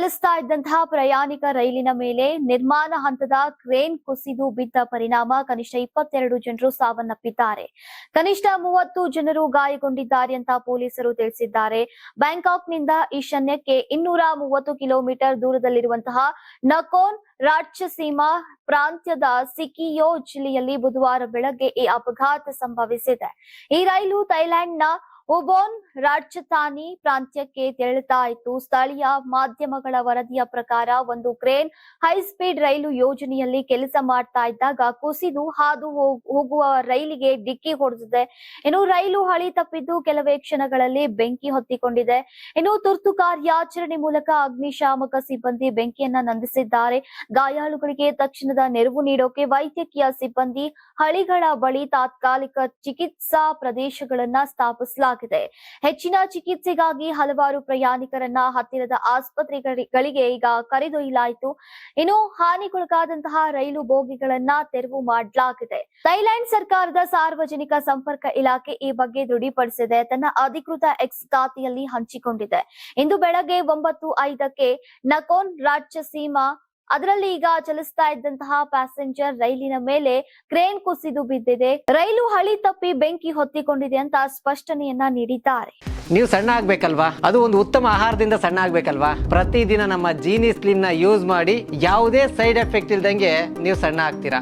ಚಲಿಸ್ತಾ ಇದ್ದಂತಹ ಪ್ರಯಾಣಿಕ ರೈಲಿನ ಮೇಲೆ ನಿರ್ಮಾಣ ಹಂತದ ಕ್ರೇನ್ ಕುಸಿದು ಬಿದ್ದ ಪರಿಣಾಮ ಕನಿಷ್ಠ ಇಪ್ಪತ್ತೆರಡು ಜನರು ಸಾವನ್ನಪ್ಪಿದ್ದಾರೆ. ಕನಿಷ್ಠ ಮೂವತ್ತು ಜನರು ಗಾಯಗೊಂಡಿದ್ದಾರೆ ಅಂತ ಪೊಲೀಸರು ತಿಳಿಸಿದ್ದಾರೆ. ಬ್ಯಾಂಕಾಕ್ನಿಂದ ಈಶಾನ್ಯಕ್ಕೆ ಇನ್ನೂರ ಮೂವತ್ತು ಕಿಲೋಮೀಟರ್ ದೂರದಲ್ಲಿರುವಂತಹ ನಕೋನ್ ರಾಜ್ಯಸೀಮಾ ಪ್ರಾಂತ್ಯದ ಸಿಕಿಯೋ ಜಿಲ್ಲೆಯಲ್ಲಿ ಬುಧವಾರ ಬೆಳಗ್ಗೆ ಈ ಅಪಘಾತ ಸಂಭವಿಸಿದೆ. ಈ ರೈಲು ಥೈಲ್ಯಾಂಡ್ನ ಉಬೋನ್ ರಾಜಧಾನಿ ಪ್ರಾಂತ್ಯಕ್ಕೆ ತೆರಳುತ್ತಾ ಇತ್ತು ಸ್ಥಳೀಯ ಮಾಧ್ಯಮಗಳ ವರದಿಯ ಪ್ರಕಾರ ಒಂದು ಕ್ರೇನ್ ಹೈ ಸ್ಪೀಡ್ ರೈಲು ಯೋಜನೆಯಲ್ಲಿ ಕೆಲಸ ಮಾಡ್ತಾ ಇದ್ದಾಗ ಕುಸಿದು ಹಾದು ಹೋಗ್- ಹೋಗುವ ರೈಲಿಗೆ ಡಿಕ್ಕಿ ಹೊಡೆದಿದೆ. ಇನ್ನು ರೈಲು ಹಳಿ ತಪ್ಪಿದ್ದು ಕೆಲವೇ ಕ್ಷಣಗಳಲ್ಲಿ ಬೆಂಕಿ ಹೊತ್ತಿಕೊಂಡಿದೆ. ಇನ್ನು ತುರ್ತು ಕಾರ್ಯಾಚರಣೆ ಮೂಲಕ ಅಗ್ನಿಶಾಮಕ ಸಿಬ್ಬಂದಿ ಬೆಂಕಿಯನ್ನ ನಂದಿಸಿದ್ದಾರೆ. ಗಾಯಾಳುಗಳಿಗೆ ತಕ್ಷಣದ ನೆರವು ನೀಡೋಕೆ ವೈದ್ಯಕೀಯ ಸಿಬ್ಬಂದಿ ಹಳಿಗಳ ಬಳಿ ತಾತ್ಕಾಲಿಕ ಚಿಕಿತ್ಸಾ ಪ್ರದೇಶಗಳನ್ನ ಸ್ಥಾಪಿಸಲಾಗಿದೆ. ಹೆಚ್ಚಿನ ಚಿಕಿತ್ಸೆಗಾಗಿ ಹಲವಾರು ಪ್ರಯಾಣಿಕರನ್ನ ಹತ್ತಿರದ ಆಸ್ಪತ್ರೆಗಳಿಗೆ ಈಗ ಕರೆದೊಯ್ಯಲಾಯಿತು. ಇನ್ನು ಹಾನಿಗೊಳಗಾದಂತಹ ರೈಲು ಬೋಗಿಗಳನ್ನ ತೆರವು ಮಾಡಲಾಗಿದೆ. ಥೈಲ್ಯಾಂಡ್ ಸರ್ಕಾರದ ಸಾರ್ವಜನಿಕ ಸಂಪರ್ಕ ಇಲಾಖೆ ಈ ಬಗ್ಗೆ ದೃಢಪಡಿಸಿದೆ ತನ್ನ ಅಧಿಕೃತ ಎಕ್ಸ್ ಖಾತೆಯಲ್ಲಿ ಹಂಚಿಕೊಂಡಿದೆ. ಇಂದು ಬೆಳಗ್ಗೆ ಒಂಬತ್ತು ಐದಕ್ಕೆ ನಕೋನ್ ರಾಜ್ಯಸೀಮಾ ಅದರಲ್ಲಿ ಈಗ ಚಲಿಸ್ತಾ ಇದ್ದಂತಹ ಪ್ಯಾಸೆಂಜರ್ ರೈಲಿನ ಮೇಲೆ ಕ್ರೇನ್ ಕುಸಿದು ಬಿದ್ದಿದೆ. ರೈಲು ಹಳಿ ತಪ್ಪಿ ಬೆಂಕಿ ಹೊತ್ತಿಕೊಂಡಿದೆ ಅಂತ ಸ್ಪಷ್ಟನೆಯನ್ನ ನೀಡಿದ್ದಾರೆ. ನೀವು ಸಣ್ಣ ಆಗ್ಬೇಕಲ್ವಾ? ಅದು ಒಂದು ಉತ್ತಮ ಆಹಾರದಿಂದ ಸಣ್ಣ ಆಗ್ಬೇಕಲ್ವಾ? ಪ್ರತಿದಿನ ನಮ್ಮ ಜೀನಿ ಸ್ಲಿಮ್ನ ಯೂಸ್ ಮಾಡಿ ಯಾವುದೇ ಸೈಡ್ ಎಫೆಕ್ಟ್ ಇಲ್ದಂಗೆ ನೀವು ಸಣ್ಣ ಆಗ್ತೀರಾ?